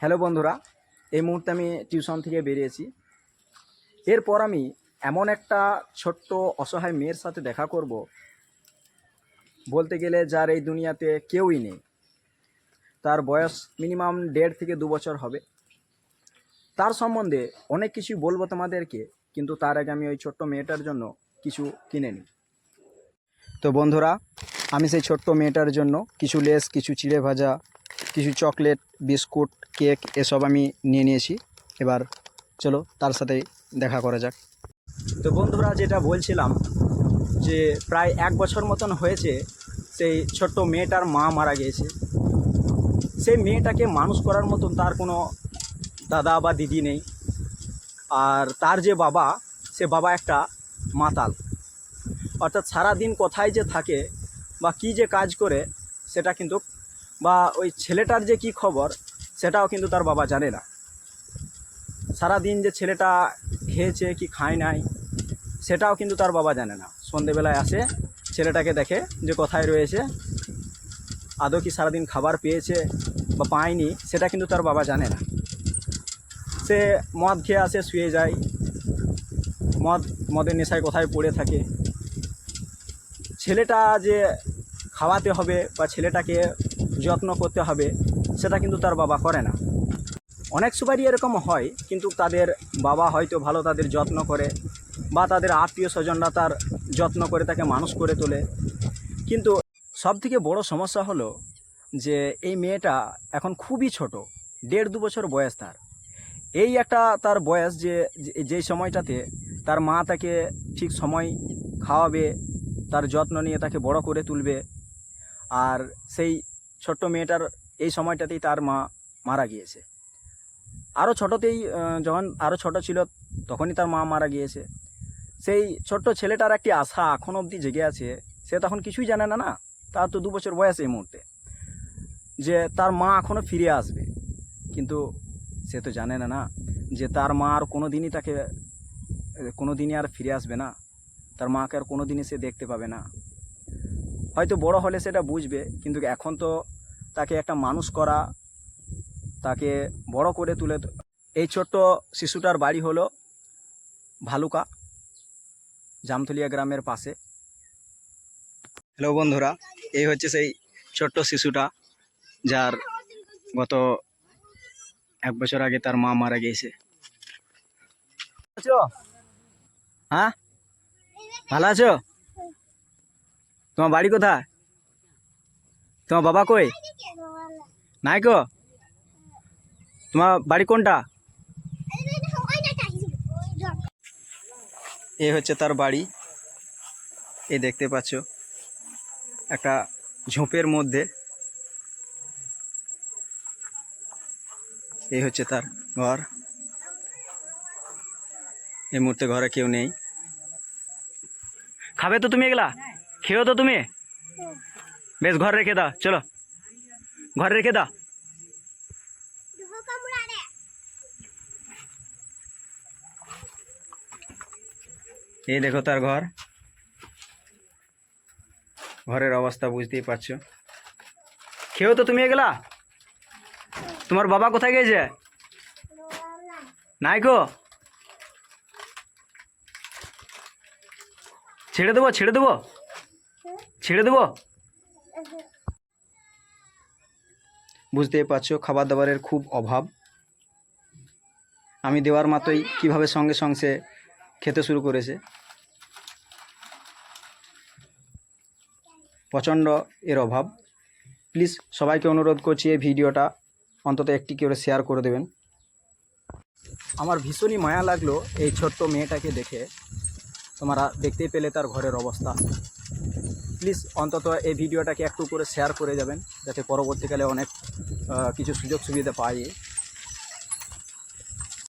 Hello বন্ধুরা, এই মুহূর্তে আমি টিউশন থেকে বেরিয়েছি। এরপর আমি এমন একটা ছোট্ট অসহায় মেয়ের সাথে দেখা করব। বলতে গেলে যার এই দুনিয়াতে কেউই নেই। তার বয়স মিনিমাম দেড় থেকে দু বছর হবে। তার সম্বন্ধে অনেক কিছুই বলব তোমাদেরকে, কিন্তু তার আগে আমি ওই ছোট্ট মেয়েটার জন্য কিছু কিনে নিই। তো বন্ধুরা, আমি সেই ছোট্ট মেয়েটার জন্য কিছু লেস, কিছু চিড়ে ভাজা, কিছু চকলেট, বিস্কুট কেক এসব আমি নিয়ে নিয়েছি। এবার চলো তার সাথে দেখা করা যাক। তো বন্ধুরা যেটা বলছিলাম যে প্রায় এক বছর মতন হয়েছে সেই ছোট্ট মেয়েটার মা মারা গিয়েছে। সেই মেয়েটাকে মানুষ করার মতন তার কোনো দাদা বা দিদি নেই। আর তার যে বাবা, সে বাবা একটা মাতাল। অর্থাৎ সারাদিন কোথায় যে থাকে বা কি যে কাজ করে, সেটা কিন্তু বা ওই ছেলেটার যে কি খবর সেটাও কিন্তু তার বাবা জানে না। সারাদিন যে ছেলেটা খেয়েছে কি খায় নাই, সেটাও কিন্তু তার বাবা জানে না। সন্ধেবেলায় আসে, ছেলেটাকে দেখে যে কোথায় রয়েছে, আদৌ কি সারাদিন খাবার পেয়েছে বা পায়নি, সেটা কিন্তু তার বাবা জানে না। সে মদ খেয়ে আসে, শুয়ে যায়। মদ, মদের নেশায় কোথায় পড়ে থাকে। ছেলেটা যে খাওয়াতে হবে বা ছেলেটাকে যত্ন করতে হবে সেটা কিন্তু তার বাবা করে না। অনেক সুপারই এরকম হয়, কিন্তু তাদের বাবা হয়তো ভালো তাদের যত্ন করে বা তাদের আত্মীয় স্বজনরা তার যত্ন করে তাকে মানুষ করে তোলে। কিন্তু সবথেকে বড় সমস্যা হলো যে এই মেয়েটা এখন খুবই ছোট, দেড় দু বছর বয়স তার। এই একটা তার বয়স যে- যেই সময়টাতে তার মা তাকে ঠিক সময় খাওয়াবে, তার যত্ন নিয়ে তাকে বড় করে তুলবে। আর সেই ছোট্ট মেয়েটার এই সময়টাতেই তার মা মারা গিয়েছে। আরও ছোটোতেই যখন আরও ছোট ছিল, তখনই তার মা মারা গিয়েছে। সেই ছোট্ট ছেলেটার একটি আশা এখন অবধি জেগে আছে, সে তখন কিছুই জানে না না? তার তো দু বছর বয়স এই মুহূর্তে। যে তার মা এখনও ফিরে আসবে। কিন্তু সে তো জানে না না? যে তার মা আর কোনো দিনই তাকে কোনো দিনই আর ফিরে আসবে না। তার মাকে আর কোনো দিনই সে দেখতে পাবে না। হয়তো বড় হলে সেটা বুঝবে, কিন্তু এখন তো তাকে একটা মানুষ করা তাকে বড় করে তুলে এই ছোট্ট শিশুটার বাড়ি হলো ভালুকা জামথলিয়া গ্রামের পাশে। হ্যালো বন্ধুরা এই হচ্ছে সেই ছোট্ট শিশুটা যার গত এক বছর আগে তার মা মারা গিয়েছে। হ্যাঁ? ভালো আছো? তোমার বাড়ি কোথায়? তোমার বাবা কই? নাই কো তোমার বাড়ি কোনটা? এ হচ্ছে তার বাড়ি। এ দেখতে পাচ্ছ, একটা ঝোপের মধ্যে। এই হচ্ছে তার ঘর। এই মুহূর্তে ঘরে কেউ নেই। খাবে তো তুমি এগুলা? খেয়েও তো তুমি? বেশ ঘর রেখে দাও চলো ঘরে রেখে দাও এই দেখো তার ঘর ঘরের অবস্থা বুঝতেই পারছ খেয়েও তো তুমি এগুলা তোমার বাবা কোথায় গিয়েছে নাইকো ছেড়ে দেবো ছেড়ে দেবো ছেড়ে দেবো বুঝতেই পারছ খাবার দাবারের খুব অভাব। আমি দেওয়ার মাত্রই কীভাবে সঙ্গে সঙ্গে খেতে শুরু করেছে। প্রচণ্ড এর অভাব। প্লিজ সবাইকে অনুরোধ করছি এই ভিডিওটা অন্তত একটি করে শেয়ার করে দেবেন। আমার ভীষণই মায়া লাগল এই ছোট্ট মেয়েটাকে দেখে। তোমরা দেখতেই পেলে তার ঘরের অবস্থা। প্লিজ অন্তত এই ভিডিওটাকে একটু করে শেয়ার করে যাবেন, যাতে পরবর্তীকালে অনেক কিছু সুযোগ সুবিধা পাই।